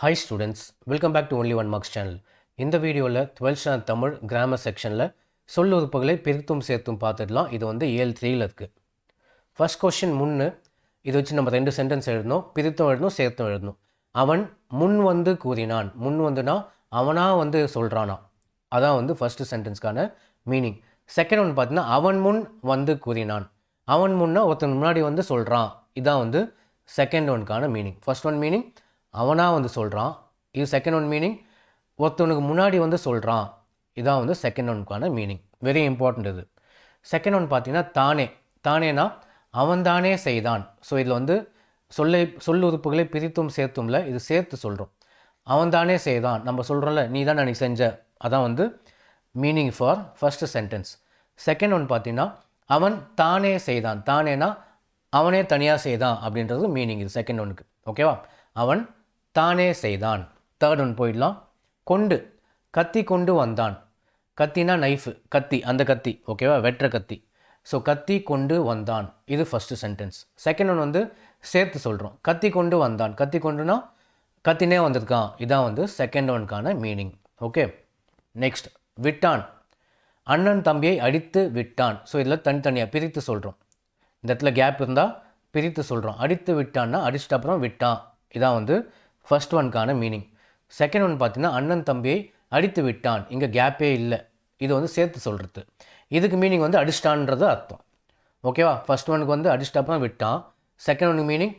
Hi students welcome back to only one marks channel இந்த வீடியோவில் twelfth standard Tamil grammar செக்ஷனில் சொல் உறுப்புகளை பிரித்தும் சேர்த்தும் பார்த்துடலாம். இது வந்து ஏழு த்ரீயில் இருக்குது ஃபர்ஸ்ட் கொஷின் முன்னு இது வச்சு நம்ம ரெண்டு சென்டென்ஸ் எழுதணும். பிரித்தும் எழுதணும் சேர்த்தும் எழுதணும். அவன் முன் வந்து கூறினான். முன் வந்துனா அவனாக வந்து சொல்கிறானா அதான் வந்து ஃபஸ்ட்டு சென்டென்ஸ்க்கான மீனிங் செகண்ட் ஒன் பார்த்தீங்கன்னா அவன் முன் வந்து கூறினான். அவன் முன்னா ஒருத்தன் முன்னாடி வந்து சொல்கிறான் இதான் வந்து செகண்ட் ஒன்க்கான மீனிங் ஃபஸ்ட் ஒன் மீனிங் அவனாக வந்து சொல்கிறான் இது செகண்ட் ஒன் மீனிங் ஒருத்தவனுக்கு முன்னாடி வந்து சொல்கிறான் இதான் வந்து செகண்ட் ஒனுக்கான மீனிங் வெரி இம்பார்ட்டண்ட் இது. செகண்ட் ஒன் பார்த்தீங்கன்னா தானே. தானேனா அவன் தானே செய்தான். ஸோ இதில் வந்து சொல்லை சொல் உறுப்புகளை பிரித்தும் சேர்த்தும்ல இது சேர்த்து சொல்கிறோம் அவன் தானே செய்தான். நம்ம சொல்கிறோம்ல நீ தான் நீ செஞ்ச. அதான் வந்து meaning for first sentence second one பார்த்தீங்கன்னா அவன் தானே செய்தான். தானேனா அவனே தனியாக செய்தான் அப்படின்றது மீனிங் இது செகண்ட் ஒனுக்கு ஓகேவா அவன் தானே செய்தான். தேர்ட் ஒன் போயிடலாம். கொண்டு கத்தி கொண்டு வந்தான். கத்தினா நைஃபு கத்தி அந்த கத்தி ஓகேவா வெட்டுற கத்தி. ஸோ கத்தி கொண்டு வந்தான். இது ஃபஸ்ட்டு சென்டென்ஸ் செகண்ட் ஒன் வந்து சேர்த்து சொல்கிறோம் கத்தி கொண்டு வந்தான். கத்தி கொண்டுனா கத்தினே வந்திருக்கான். இதான் வந்து செகண்ட் ஒன்க்கான மீனிங் ஓகே நெக்ஸ்ட் விட்டான். அண்ணன் தம்பியை அடித்து விட்டான். ஸோ இதில் தனித்தனியாக பிரித்து சொல்கிறோம் இந்த இடத்துல கேப் இருந்தால் பிரித்து சொல்கிறோம் அடித்து விட்டான்னா அடிச்சிட்ட அப்புறம் விட்டான். இதான் வந்து ஃபர்ஸ்ட் ஒன்க்கான மீனிங் செகண்ட் ஒன் பார்த்தீங்கன்னா அண்ணன் தம்பியை அடித்து விட்டான். இங்கே கேப்பே இல்லை. இது வந்து சேர்த்து சொல்கிறது இதுக்கு மீனிங் வந்து அடிச்சிட்டான்றது அர்த்தம். ஓகேவா ஃபர்ஸ்ட் ஒனுக்கு வந்து அடிச்சிட்டப்ப விட்டான். செகண்ட் ஒனுக்கு மீனிங்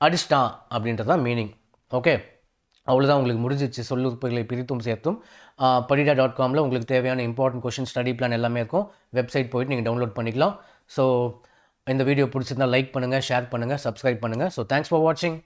அடிச்சிட்டான் அப்படின்றது தான் மீனிங் ஓகே அவ்வளோதான் உங்களுக்கு முடிஞ்சிச்சு சொல்லுறுப்புகளை பிரித்தும் சேர்த்தும். படிடா டாட் காமில் உங்களுக்கு தேவையான இம்பார்ட்டன்ட் கொஷின் ஸ்டடி பிளான் எல்லாமே இருக்கும். வெப்சைட் போயிட்டு நீங்கள் டவுன்லோட் பண்ணிக்கலாம். ஸோ இந்த வீடியோ பிடிச்சிருந்தா லைக் பண்ணுங்கள் ஷேர் பண்ணுங்கள் சப்ஸ்கிரைப் பண்ணுங்கள் ஸோ தேங்க்ஸ் ஃபார் வாட்சிங்